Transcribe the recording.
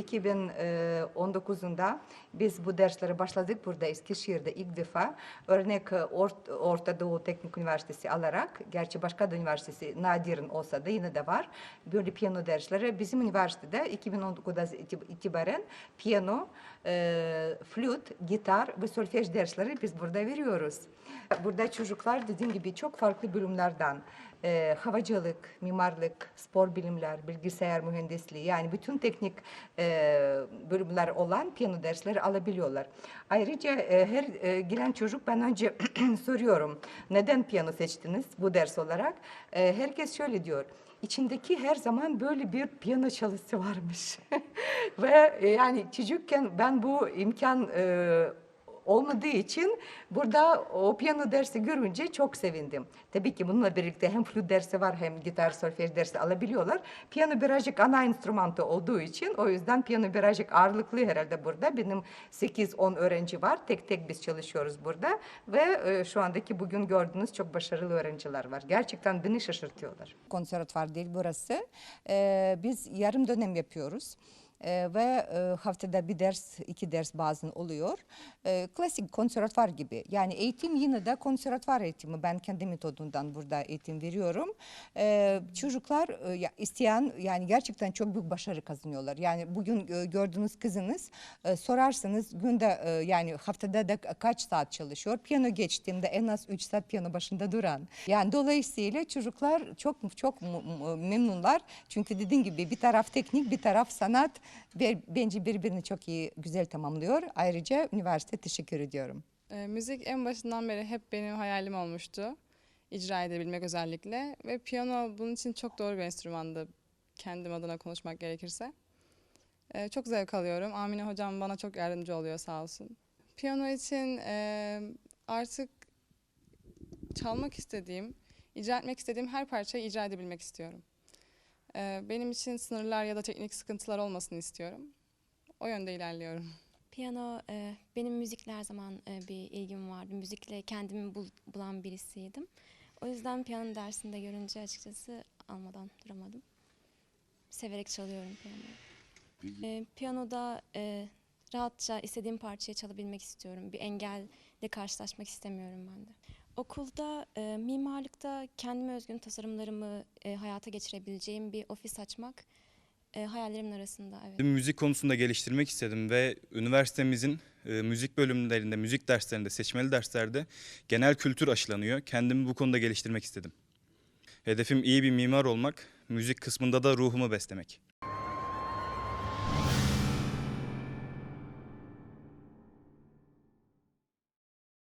2019'unda biz bu derslere başladık burada Eskişehir'de ilk defa. Örnek e, Ort- Orta Doğu Teknik Üniversitesi alarak, gerçi başka da üniversitesi nadirin olsa da yine de var. Böyle piyano dersleri bizim üniversitede 2019'da iti- itibaren piyano, e, flüt, gitar ve solfej dersleri biz burada veriyoruz. Burada çocuklar dediğim gibi çok farklı bölümlerden e, havacılık, mimarlık, spor bilimler, bilgisayar mühendisliği yani bütün teknik e, bölümler olan piyano dersleri alabiliyorlar. Ayrıca e, her e, gelen çocuk ben önce soruyorum neden piyano seçtiniz bu ders olarak? E, herkes şöyle diyor. İçindeki her zaman böyle bir piyano çalışması varmış. Ve e, yani çocukken ben bu imkan e, olmadığı için burada o piyano dersi görünce çok sevindim. Tabii ki bununla birlikte hem flüt dersi var hem gitar solfej dersi alabiliyorlar. Piyano birazcık ana enstrümantı olduğu için o yüzden piyano birazcık ağırlıklı herhalde burada. Benim 8-10 öğrenci var. Tek tek biz çalışıyoruz burada ve e, şu andaki bugün gördüğünüz çok başarılı öğrenciler var. Gerçekten beni şaşırtıyorlar. Konservatuvar değil burası. Ee, biz yarım dönem yapıyoruz. Ee, ve e, haftada bir ders, iki ders bazen oluyor. Ee, klasik konservatuvar gibi. Yani eğitim yine de konservatuvar eğitimi. Ben kendi metodundan burada eğitim veriyorum. Ee, çocuklar e, isteyen yani gerçekten çok büyük başarı kazanıyorlar. Yani bugün e, gördüğünüz kızınız e, sorarsanız günde e, yani haftada da kaç saat çalışıyor? Piyano geçtiğimde en az 3 saat piyano başında duran. Yani dolayısıyla çocuklar çok çok memnunlar. Çünkü dediğim gibi bir taraf teknik, bir taraf sanat ve bence birbirini çok iyi, güzel tamamlıyor. Ayrıca üniversite teşekkür ediyorum. E, müzik en başından beri hep benim hayalim olmuştu. İcra edebilmek özellikle. Ve piyano bunun için çok doğru bir enstrümandı. Kendim adına konuşmak gerekirse. E, çok zevk alıyorum. Amine hocam bana çok yardımcı oluyor sağ olsun. Piyano için e, artık çalmak istediğim, icra etmek istediğim her parçayı icra edebilmek istiyorum. E, benim için sınırlar ya da teknik sıkıntılar olmasını istiyorum. O yönde ilerliyorum. Piyano e, benim müzikle her zaman e, bir ilgim vardı. Müzikle kendimi bul- bulan birisiydim. O yüzden piyano dersinde görünce açıkçası almadan duramadım. Severek çalıyorum piyanoyu. E, piyanoda e, rahatça istediğim parçayı çalabilmek istiyorum. Bir engelle karşılaşmak istemiyorum ben de. Okulda e, mimarlıkta kendime özgün tasarımlarımı e, hayata geçirebileceğim bir ofis açmak e, hayallerimin arasında. Evet. Müzik konusunda geliştirmek istedim ve üniversitemizin e, müzik bölümlerinde, müzik derslerinde, seçmeli derslerde genel kültür aşılanıyor. Kendimi bu konuda geliştirmek istedim. Hedefim iyi bir mimar olmak, müzik kısmında da ruhumu beslemek.